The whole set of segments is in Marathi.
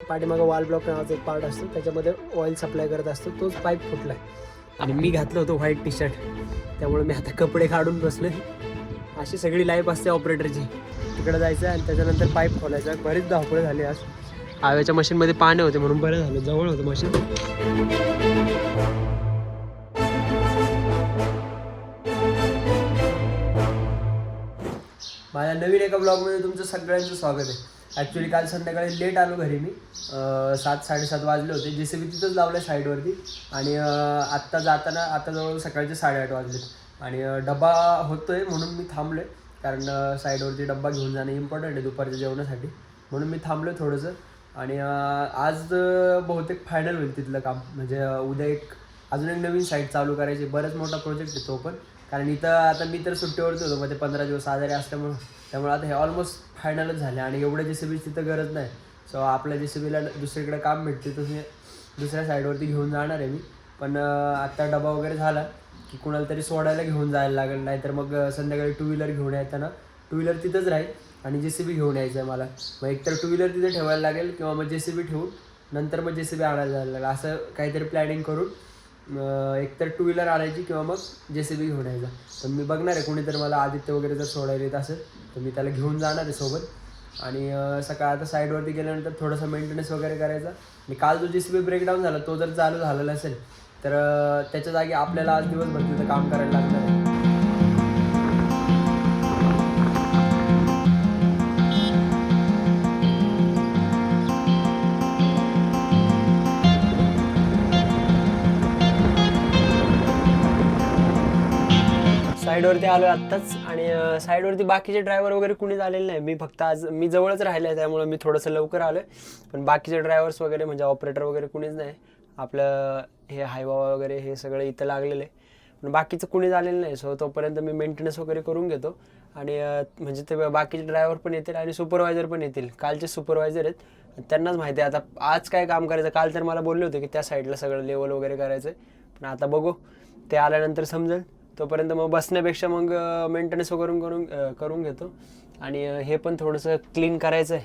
पाठीमागं वॉल ब्लॉक नावाचा एक पार्ट असतो त्याच्यामध्ये ऑइल सप्लाय करत असतो तोच पाईप फुटलाय. आणि मी घातलं होतं व्हाईट टी शर्ट त्यामुळे मी आता कपडे काढून बसले अशी सगळी लाईफ असते ऑपरेटरची तिकडे जायचं आणि त्याच्यानंतर पाईप खोलायचा. बरीच धावपळ झाले आज. आव्याच्या मशीनमध्ये पाणी होते म्हणून बरं झालं. जवळ होतं मशीन माझ्या नवीन एका ब्लॉगमध्ये तुमचं सगळ्यांचं स्वागत आहे. ॲक्च्युली काल संध्याकाळी लेट आलो घरी मी. सात साडेसात वाजले होते. जे सी बी तिथंच लावलं साईडवरती आणि आत्ता जाताना आता जवळ सकाळचे साडेआठ वाजले आणि डबा डब्बा होतोय म्हणून मी थांबलोय. कारण साईडवरती डब्बा घेऊन जाणं इम्पॉर्टंट आहे दुपारच्या जेवणासाठी. म्हणून मी थांबलोय थोडंसं. आणि आज बहुतेक फायनल होईल तिथलं काम. म्हणजे उद्या एक अजून एक नवीन साईट चालू करायची. बरंच मोठा प्रोजेक्ट आहे तो पण. कारण इथं आता मी तर सुट्टीवरती होतो. म्हणजे पंधरा दिवस आजारी असल्यामुळं. त्यामुळे आता हे ऑलमोस्ट फायनलच झाले आणि एवढं जे सी बी तिथं गरज नाही. सो आपल्या जे सी बीला दुसरीकडे काम भेटते तसे दुसऱ्या साईडवरती घेऊन जाणार आहे मी. पण आत्ता डबा वगैरे झाला की कुणाला तरी सोडायला घेऊन जायला लागेल नाहीतर मग संध्याकाळी टू व्हीलर घेऊन येताना टू व्हीलर तिथंच राहील आणि जे सी बी घेऊन यायचं आहे मला. मग एकतर टू व्हीलर तिथे ठेवायला लागेल किंवा मग जे सी बी ठेवून नंतर मग जे सी बी आणायला जायला लागेल. असं काहीतरी प्लॅनिंग करून एकतर टू व्हीलर आणायची किंवा मग जे सी बी घेऊन यायचा. तर मी बघणार आहे कोणीतरी मला आदित्य वगैरे जर सोडायला येत असेल तर मी त्याला घेऊन जाणार आहे सोबत. आणि सकाळ आता साईडवरती गेल्यानंतर थोडंसं मेंटेनन्स वगैरे करायचा. आणि काल जो जे सी बी ब्रेकडाऊन झाला तो जर चालू झालेला असेल तर त्याच्या जागी आपल्याला आज दिवसभर तिथं काम करायला लागणार आहे. साईडवरती आलो आत्ताच आणि साईडवरती बाकीचे ड्रायव्हर वगैरे कुणीच आलेले नाही. मी फक्त आज मी जवळच राहिले आहे त्यामुळे मी थोडंसं लवकर आलो आहे पण बाकीचे ड्रायव्हर्स वगैरे म्हणजे ऑपरेटर वगैरे कुणीच नाही. आपलं हे हायवा वगैरे हे सगळं इथं लागलेलं आहे. पण बाकीचं कुणीच आलेलं नाही. सो तोपर्यंत मी मेंटेनन्स वगैरे करून घेतो. आणि म्हणजे ते बाकीचे ड्रायव्हर पण येतील आणि सुपरवायझर पण येतील. कालचे सुपरवायझर आहेत. त्यांनाच माहिती आहे. आता आज काय काम करायचं? काल तर मला बोलले होते की त्या साईडला सगळं लेवल वगैरे करायचं आहे पण आता बघू. ते आल्यानंतर समजेल. तोपर्यंत मग बसण्यापेक्षा मग मेंटेनन्स वगैरे करून करून घेतो. आणि हे पण थोडंसं क्लीन करायचं आहे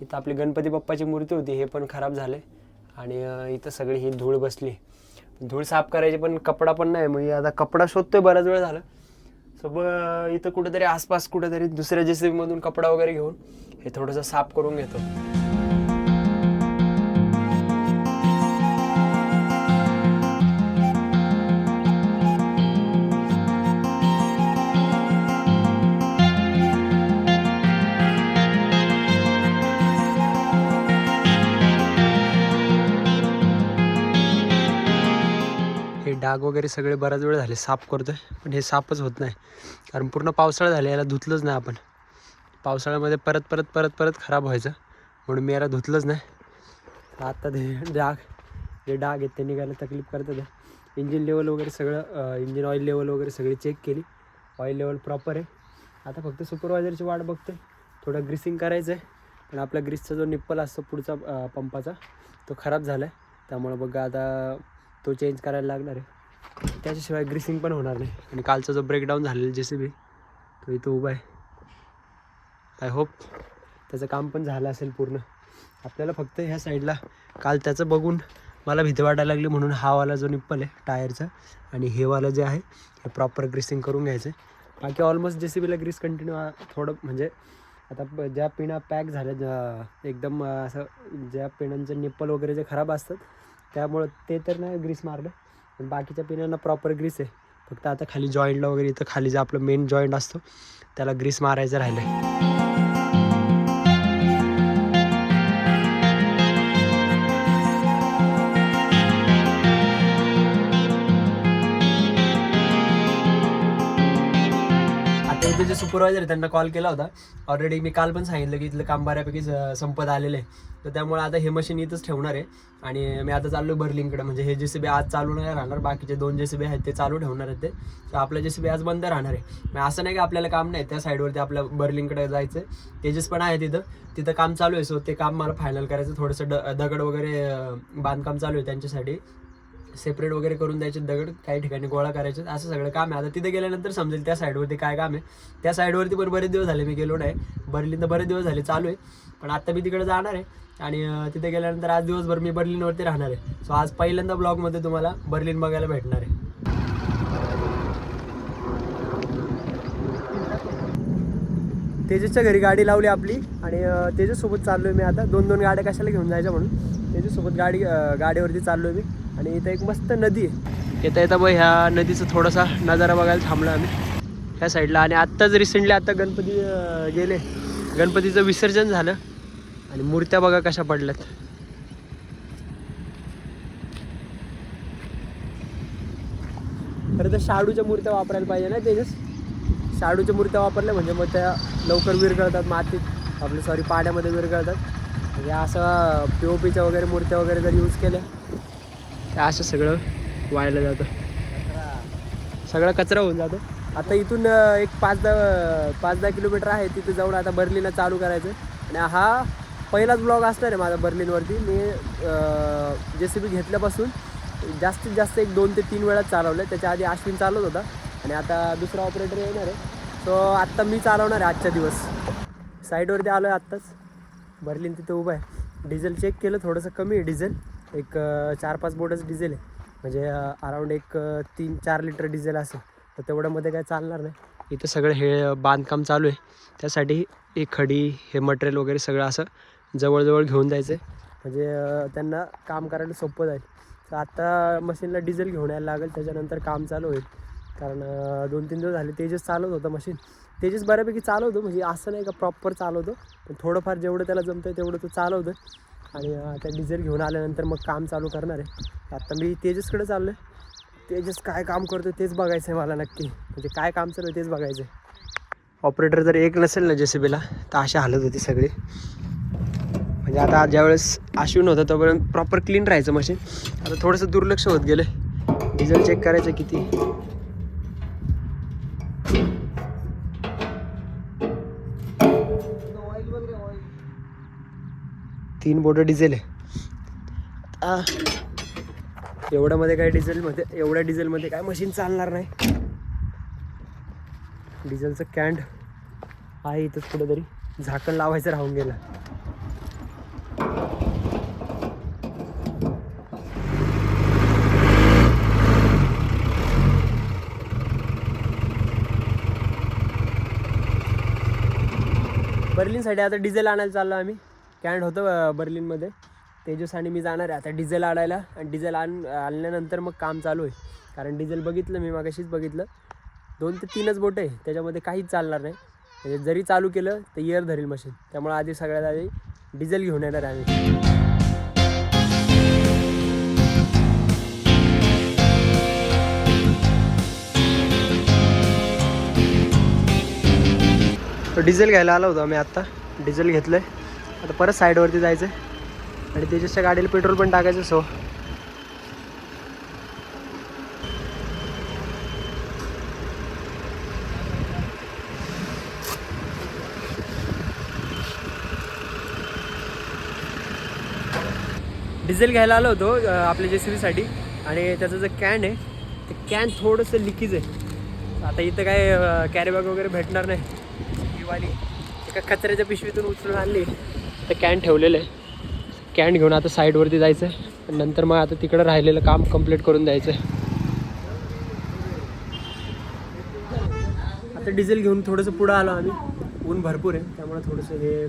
इथं आपली गणपती बाप्पाची मूर्ती होती हे पण खराब झाले आणि इथं सगळी ही धूळ बसली. धूळ साफ करायची पण कपडा पण नाही. मग आता कपडा शोधतोय बराच वेळ झालं. सो इथं कुठेतरी आसपास कुठेतरी दुसऱ्या जे मधून कपडा वगैरे घेऊन हे थोडंसं साफ करून घेतो. डाग वगैरे सगळे बराच वेळ झाले साफ करतोय. पण हे साफच होत नाही. कारण पूर्ण पावसाळा झाला याला धुतलंच नाही आपण. पावसाळ्यामध्ये परत परत परत परत खराब व्हायचं. म्हणून मी याला धुतलंच नाही. आता ते डाग जे डाग आहेत ते निघायला तकलीफ करतात. इंजिन लेवल वगैरे सगळं इंजिन ऑइल लेवल वगैरे सगळी चेक केली. ऑइल लेवल प्रॉपर आहे. आता फक्त सुपरवायझरची वाट बघतोय. थोडं ग्रीसिंग करायचं आहे पण आपला ग्रीसचा जो निप्पल असतो पुढचा पंपाचा तो खराब झाला आहे त्यामुळं बघा आता तो चेंज करायला लागणार आहे. त्याच्याशिवाय ग्रीसिंग पण होणार नाही. आणि कालचा जो ब्रेकडाऊन झालेला जे सी बी तो इथं उभा आहे. आय होप त्याचं काम पण झालं असेल पूर्ण. आपल्याला फक्त ह्या साईडला काल त्याचं बघून मला भीती वाटायला लागली म्हणून हा वाला जो निप्पल आहे टायरचा आणि हे वाला जे आहे हे प्रॉपर ग्रीसिंग करून घ्यायचं बाकी ऑलमोस्ट जे सी बीला ग्रीस कंटिन्यू थोडं म्हणजे आता प- ज्या पिना पॅक झाल्या एकदम असं ज्या पिणांचे निप्पल वगैरे जे खराब असतात त्यामुळं ते तर नाही ग्रीस मारलं. पण बाकीच्या पिनांना प्रॉपर ग्रीस आहे. फक्त आता खाली जॉईंटला वगैरे इथं खाली जे आपलं मेन जॉईंट असतो त्याला ग्रीस मारायचं राहिलं आहे सुपरवायझर त्यांना कॉल केला होता. ऑलरेडी मी काल पण सांगितलं की इथलं काम बऱ्यापैकी संपत आलेलं आहे. तर त्यामुळे आता हे मशीन इथंच ठेवणार आहे. आणि मी आता चाललो बर्लिंगकडे म्हणजे हे जे सी बी आज चालू नाही राहणार बाकीचे दोन जे सी बी आहेत ते चालू ठेवणार आहेत ते. तर आपलं जे सी बी आज बंद राहणार आहे. मग असं नाही की आपल्याला काम नाही. त्या साईडवरती आपल्या बर्लिंगकडे जायचं आहे तेजेस पण आहे तिथं तिथं काम चालू आहे. सो ते काम मला फायनल करायचं. थोडंसं ड दगड वगैरे बांधकाम चालू आहे त्यांच्यासाठी. सेपरेट वगैरे करून द्यायचे दगड काही ठिकाणी गोळा करायचे असं सगळं काम आहे. आता तिथे गेल्यानंतर समजेल त्या साईडवरती काय काम आहे. त्या साईडवरती पण बरेच दिवस झाले मी गेलो नाही. बर्लिन तर बरेच दिवस झाले चालू आहे. पण आत्ता मी तिकडे जाणार आहे. आणि तिथे गेल्यानंतर आज दिवसभर मी बर्लिनवरती राहणार आहे. सो आज पहिल्यांदा ब्लॉगमध्ये तुम्हाला बर्लिन बघायला भेटणार आहे. तेजसच्या घरी गाडी लावली आपली. आणि अं, तेजससोबत चाललो आहे मी आता. दोन दोन गाड्या कशाला घेऊन जायच्या म्हणून. तेजससोबत गाडी गाडीवरती चाललो आहे मी. आणि इथं एक मस्त नदी आहे. येता येता मग ह्या नदीचा थोडासा नजारा बघायला थांबलो आम्ही. ह्या साईडला आणि आत्ताच रिसेंटली आत्ता गणपती गेले गणपतीचं विसर्जन झालं. आणि मूर्त्या बघा कशा पडल्यात. खरं तर शाडूच्या मूर्त्या वापरायला पाहिजे ना तेजस? शाडूच्या मूर्त्या वापरल्या म्हणजे मग त्या लवकर विरघळतात मातीत. आपलं सॉरी पाण्यामध्ये विरघळतात. म्हणजे असं पी ओ पीच्या वगैरे मूर्त्या वगैरे जर यूज केल्या तर असं सगळं व्हायला जातं. सगळा कचरा होऊन जातो. आता इथून एक पाच दहा पाच दहा किलोमीटर आहे तिथे जाऊन आता बर्लिनला चालू करायचं. आणि हा पहिलाच ब्लॉग असणार आहे माझा बर्लिनवरती. मी जे सी बी घेतल्यापासून जास्तीत जास्त एक दोन ते तीन वेळा चालवलं त्याच्या आधी अश्विन चालवत होता. आणि आता दुसरा ऑपरेटर येणार आहे. सो आत्ता मी चालवणार आहे आजच्या दिवस. साईडवरती आलो आहे आत्ताच. बर्लिन तिथे उभं आहे. डिझेल चेक केलं थोडंसं कमी आहे डिझेल एक चार पाच बोटच डिझेल आहे. म्हणजे अराऊंड एक तीन चार लिटर डिझेल असेल तर तेवढ्यामध्ये काय चालणार नाही. इथं सगळं हे बांधकाम चालू आहे. त्यासाठी ही खडी हे मटेरियल वगैरे सगळं असं जवळजवळ घेऊन जायचं आहे म्हणजे त्यांना काम करायला सोपं जाईल. तर आत्ता मशीनला डिझेल घेऊन यायला लागेल त्याच्यानंतर काम चालू होईल. कारण दोन तीन दिवस झाले तेजस चालवत होतं मशीन. तेजस बऱ्यापैकी चालवतो म्हणजे असं नाही का प्रॉपर चालवतो पण थोडंफार जेवढं त्याला जमतं तेवढं तो चालवतो आणि आता डिझेल घेऊन आल्यानंतर मग काम चालू करणार आहे. आत्ता मी तेजसकडे चाललो आहे तेजस काय काम करतो तेच बघायचं आहे मला नक्की. म्हणजे काय काम चालू आहे तेच बघायचं आहे ऑपरेटर जर एक नसेल ना जे सी बीला तर अशी हालत होती सगळी. म्हणजे आता ज्यावेळेस आशिव नव्हतं तोपर्यंत प्रॉपर क्लीन राहायचं मशीन आता थोडंसं दुर्लक्ष होत गेलं डिझेल चेक करायचं किती? तीन बोर्ड डिझेल आहे. आ, एवढ्यामध्ये काय डिझेलमध्ये एवढ्या डिझेलमध्ये काय मशीन चालणार नाही? डिझेलचं कॅन्ड आहे इथंच कुठेतरी. झाकण लावायचं राहून गेलं. बर्लिनसाठी आता डिझेल आणायला चाललो आम्ही. कॅन्ड होतं बर्लिनमध्ये. तेजस आणि मी जाणार आहे. आता डिझेल आणायला. आणि डिझेल आण आणल्यानंतर मग काम चालू आहे. कारण डिझेल बघितलं मी मागाशीच बघितलं. दोन ते तीनच बोट आहे. त्याच्यामध्ये काहीच चालणार नाही. म्हणजे जरी चालू केलं तर इयर धरेल मशीन. त्यामुळे आधी सगळ्यात आधी डिझेल घेऊन येणार आहे आम्ही. तर डिझेल घ्यायला आलो होतो आम्ही आत्ता डिझेल घेतलं आहे आता परत साईडवरती जायचं आहे आणि तेजसच्या गाडीला पेट्रोल पण टाकायचं सो. डिझेल घ्यायला आलो होतो आपल्या जे सी बीसाठी आणि त्याचं जे कॅन आहे ते कॅन थोडंसं लिकीज आहे. आता इथं काय कॅरीबॅग वगैरे भेटणार नाही. ही वाली एका कचऱ्याच्या पिशवीतून उचलून आणली. आता कॅन ठेवलेलं आहे. कॅन घेऊन आता साईडवरती जायचं आहे. नंतर मग आता तिकडं राहिलेलं काम कंप्लीट करून द्यायचं आहे. आता डिझेल घेऊन थोडंसं पुढं आलो आम्ही. ऊन भरपूर आहे. त्यामुळे थोडंसं हे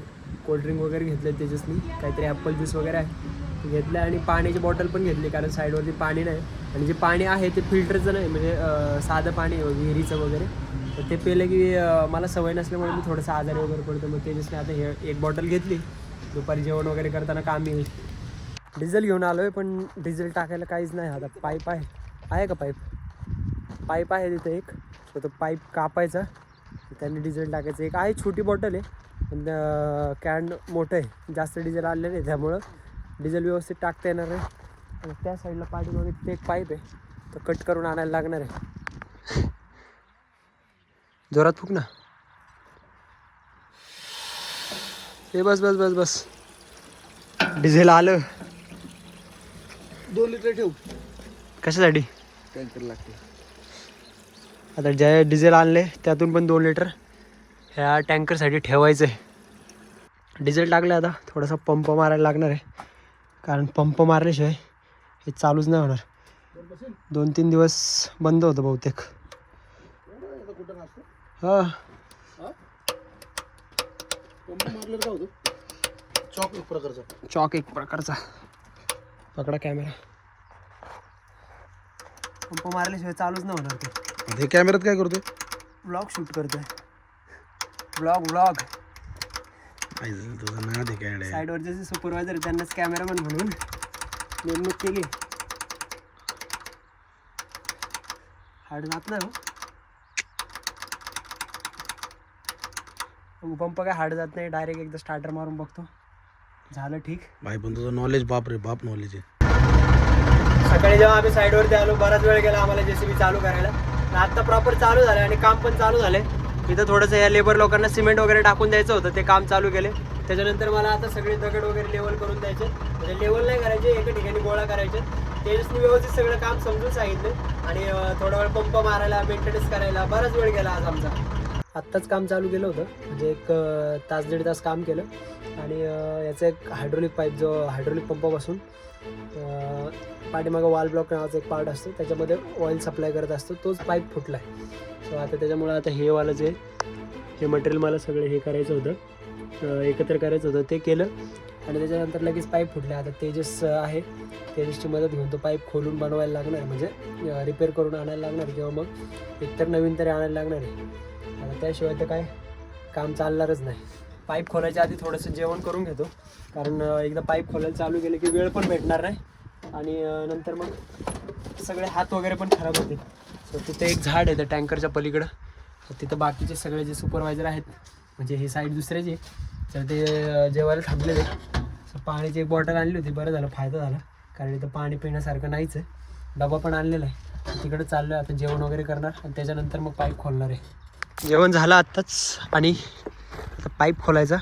कोल्ड्रिंक वगैरे घेतलं त्याच्यासनी काहीतरी ॲपल ज्यूस वगैरे आहे. घेतलं आणि पाण्याची बॉटल पण घेतली कारण साईडवरती पाणी नाही. आणि जे पाणी आहे ते फिल्टरचं नाही म्हणजे साधं पाणी विहिरीचं वगैरे. तर ते पेलं की मला सवय नसल्यामुळे मी थोडंसं आजारी वगैरे पडतो. मग त्याच्यासनी आता हे एक बॉटल घेतली. दुपारी जेवण वगैरे करताना काम येईल. डिझेल घेऊन आलो आहे पण डिझेल टाकायला काहीच नाही. आता पाईप आहे. आहे का पाईप? पाईप आहे तिथं एक. तर तो पाईप कापायचा. त्यांनी डिझेल टाकायचं. एक आहे छोटी बॉटल आहे. पण कॅन मोठं आहे. जास्त डिझेल आलेलं आहे त्यामुळं. डिझेल व्यवस्थित टाकता येणार आहे. आणि त्या साईडला पाठीमागे तिथे एक पाईप आहे. तो कट करून आणायला लागणार आहे. जोरात फुक ना. हे बस बस बस बस. डिझेल आलं. दोन लिटर ठेव. कशासाठी? टँकर लागते. आता ज्या डिझेल आणले त्यातून पण दोन लिटर ह्या टँकरसाठी ठेवायचं आहे डिझेल टाकलं आता थोडासा पंप मारायला लागणार आहे. कारण पंप मारल्याशिवाय हे चालूच नाही होणार. दोन तीन दिवस बंद होतं बहुतेक. हां. चॉक एक प्रकारचा. चॉक एक प्रकारचा. पकडा कॅमेरा पंप मारल्याशिवाय चालूच नाही होणार ते. हे कॅमेऱ्यात काय करतोय? ब्लॉग शूट करतोय. ब्लॉग ब्लॉग तुझं आहे काय साईडवरचे जे सुपरवायझर त्यांनाच कॅमेरामॅन म्हणून नेमणूक केली. हाड जात नाही हो. पंप काय हाड जात नाही डायरेक्ट एकदा स्टार्टर मारून बघतो. झालं ठीक. भाई पण तुझं नॉलेज बाप रे बाप नॉलेज आहे. सकाळी जेव्हा आम्ही साईडवरती आलो बराच वेळ गेला आम्हाला जेसीबी चालू करायला. आता प्रॉपर चालू झालं आणि काम पण चालू झाले इथं थोडंसं या लेबर लोकांना सिमेंट वगैरे टाकून द्यायचं होतं ते काम चालू केले. त्याच्यानंतर मला आता सगळे दगड वगैरे लेवल करून द्यायचे. म्हणजे लेवल नाही करायचे एका ठिकाणी गोळा करायचे. तेजसनी व्यवस्थित सगळं काम समजून सांगितलं. आणि थोडा वेळ पंप मारायला मेंटेनन्स करायला बराच वेळ गेला आज आमचा. आत्ताच काम चालू केलं होतं. म्हणजे एक तास दीड तास काम केलं. आणि याचं एक हायड्रोलिक पाईप जो हायड्रोलिक पंपापासून पाठीमागं वाल ब्लॉक नावाचा एक पार्ट असतो. त्याच्यामध्ये ऑइल सप्लाय करत असतो. तोच पाईप फुटला आहे सो आता त्याच्यामुळं आता हे वालं जे हे मटेरियल मला सगळं हे करायचं होतं. एकत्र करायचं होतं. ते केलं. आणि त्याच्यानंतर लगेच पाईप फुटला आता तेजस आहे. तेजसची मदत घेऊन तो पाईप खोलून बनवायला लागणार. म्हणजे रिपेअर करून आणायला लागणार किंवा मग एकतर नवीन तरी आणायला लागणार आहे. आता त्याशिवाय तर काय काम चालणारच नाही. पाईप खोलायच्या आधी थोडंसं जेवण करून घेतो. कारण एकदा पाईप खोलायला चालू केलं की वेळ पण भेटणार नाही. आणि नंतर मग सगळे हात वगैरे पण खराब होते सो तिथे एक झाड आहे त्या टँकरच्या पलीकडं. तर तिथं बाकीचे सगळे जे सुपरवायझर आहेत म्हणजे हे साईड दुसऱ्याचे तर ते जेवायला थांबलेले. पाण्याची एक बॉटल आणली होती बरं झालं फायदा झाला. कारण इथं पाणी पिण्यासारखं नाहीच आहे. डबा पण आणलेला आहे. तिकडे चाललो आहे आता जेवण वगैरे करणार. आणि त्याच्यानंतर मग पाईप खोलणार आहे. जेवण झालं आत्ताच. आणि आता पाईप खोलायचा.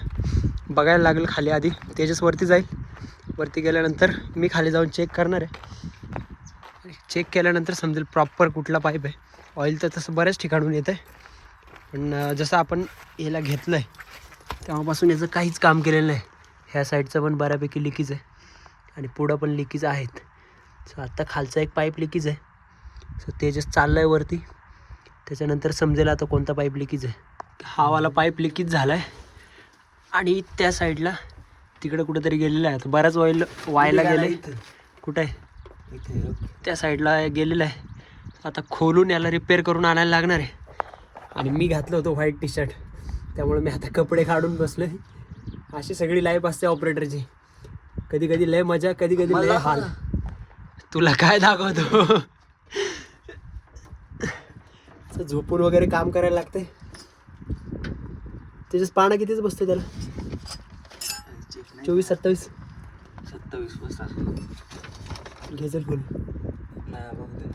बघायला लागेल खाली आधी. तेजस वरती जाईल. वरती गेल्यानंतर मी खाली जाऊन चेक करणार आहे. चेक केल्यानंतर समजेल प्रॉपर कुठला पाईप आहे. ऑइल तर तसं बऱ्याच ठिकाणून येतं आहे पण जसं आपण याला घेतलं आहे तेव्हापासून याचं काहीच काम केलेलं नाही. ह्या साईडचं पण बऱ्यापैकी लिकीज आहे. आणि पुढं पण लिकीज आहेत. सो आत्ता खालचा एक पाईप लिकीज आहे. सो तेजस चाललं आहे वरती. त्याच्यानंतर समजेल आता कोणता पाईप लिकीज आहे. हा वाला पाईप लिकीज झाला आहे आणि त्या साईडला तिकडे कुठेतरी गेलेला आहे. आता बराच ऑइल वायला गेलं कुठं आहे? त्या साईडला गेलेलं आहे. आता खोलून याला रिपेअर करून आणायला लागणार आहे. आणि मी घातलं होतं व्हाईट टी शर्ट त्यामुळे मी आता कपडे काढून बसलो अशी सगळी लाईफ असते ऑपरेटरची कधी कधी लय मजा कधी कधी लय हाल. तुला काय दाखवतो? झोपून वगैरे काम करायला लागते त्याच्याच पानं कितीच बसते त्याला? चोवीस सत्तावीस. सत्तावीस वाजता घेजल फुल नाही बघते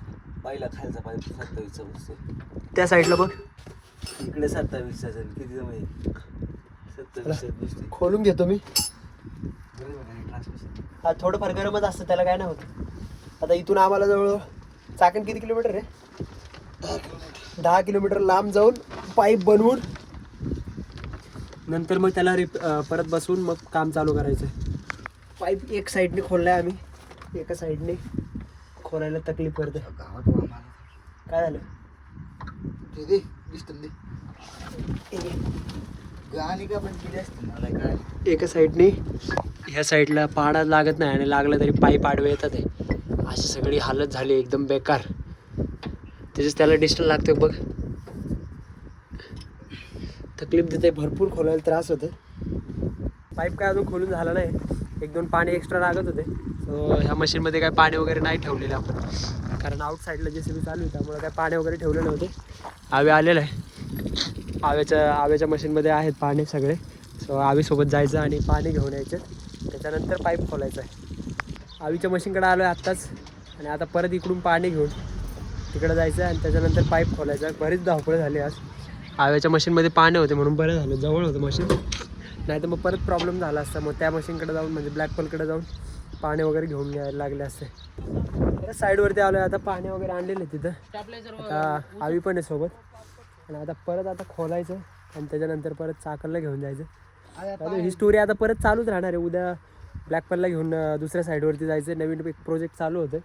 पहिला खालचा पाईप सत्तावीसचा बसतो त्या साईडला बघ. इकडे सत्तावीसचा असेल किती सत्तावीसचा बसते खोलून घेतो मी. हा थोडंफार गरमच असतं त्याला काय नाही होत आता इथून आम्हाला जवळ चाकण किती किलोमीटर आहे दहा किलोमीटर. लांब जाऊन पाईप बनवून नंतर मग त्याला रिप परत बसवून मग काम चालू करायचं पाईप एक साईडने खोललाय आम्ही एका साईडने खोलायला तकलीफ करते काय झालं? गाणी का पण केली असते मला काय एका साईडने ह्या साईडला पाडा लागत नाही आणि लागलं तरी पाईप आडवे येतात आहे अशी सगळी हालत झाली एकदम बेकार. त्याच्याच त्याला डिस्टल लागतोय बघ. तकलीफ देते भरपूर खोलायला त्रास होते पाईप काय अजून खोलून झाला नाही. एक दोन पाणी एक्स्ट्रा लागत होते. सो ह्या मशीनमध्ये काय पाणी वगैरे नाही ठेवलेलं आपण. कारण आउट साईडला जे सी बी चालू आहे त्यामुळे काय पाणी वगैरे ठेवले नव्हते. आवे आलेलं आहे. आव्याच्या आव्याच्या मशीनमध्ये आहेत पाणी सगळे. सो आवीसोबत जायचं आणि पाणी घेऊन यायचं. त्याच्यानंतर पाईप खोलायचं आहे. आवीच्या मशीनकडे आलो आहे आत्ताच. आणि आता परत इकडून पाणी घेऊन तिकडं जायचं आणि त्याच्यानंतर पाईप खोलायचं बरीच धावपळ झाली आज. आव्याच्या मशीनमध्ये पाणी होते म्हणून बरं झालं. जवळ होतं मशीन. नाही तर मग परत प्रॉब्लेम झाला असता. मग त्या मशीनकडे जाऊन म्हणजे ब्लॅक पलकडे जाऊन पाणी वगैरे घेऊन यायला लागले असते. साईडवरती आलो आहे आता पाणी वगैरे आणलेलं आहे तिथं. आवी पण आहे सोबत. आणि आता परत आता खोलायचं आणि त्याच्यानंतर परत चाकलला घेऊन जायचं. आता ही स्टोरी आता परत चालूच राहणार आहे. उद्या ब्लॅक पॅनला घेऊन दुसऱ्या साईडवरती जायचं. आहे नवीन एक प्रोजेक्ट चालू होतं.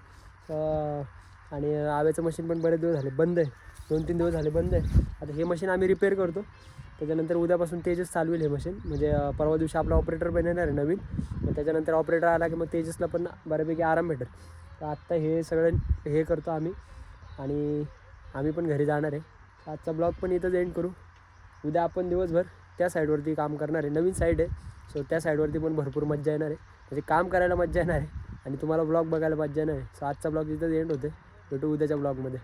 आणि आव्याचं मशीन पण बरेच दिवस झाले बंद आहे. दोन तीन दिवस झाले बंद आहे. आता हे मशीन आम्ही रिपेअर करतो. त्याच्यानंतर उद्यापासून तेजस चालवेल हे मशीन म्हणजे परवा दिवशी आपला ऑपरेटर पण येणार आहे नवीन. मग त्याच्यानंतर ऑपरेटर आला की मग तेजसला पण बऱ्यापैकी आराम भेटेल. तर आत्ता हे सगळं हे करतो आम्ही. आणि आम्ही पण घरी जाणार आहे. आजचा ब्लॉग पण इथंच एंड करू. उद्या आपण दिवसभर त्या साईडवरती काम करणार आहे. नवीन साईड आहे. सो त्या साईडवरती पण भरपूर मज्जा येणार आहे. म्हणजे काम करायला मज्जा येणार आहे. आणि तुम्हाला ब्लॉग बघायला मज्जा येणार आहे. सो आजचा ब्लॉग इथंच एंड होते भेटू उद्याच्या ब्लॉगमध्ये.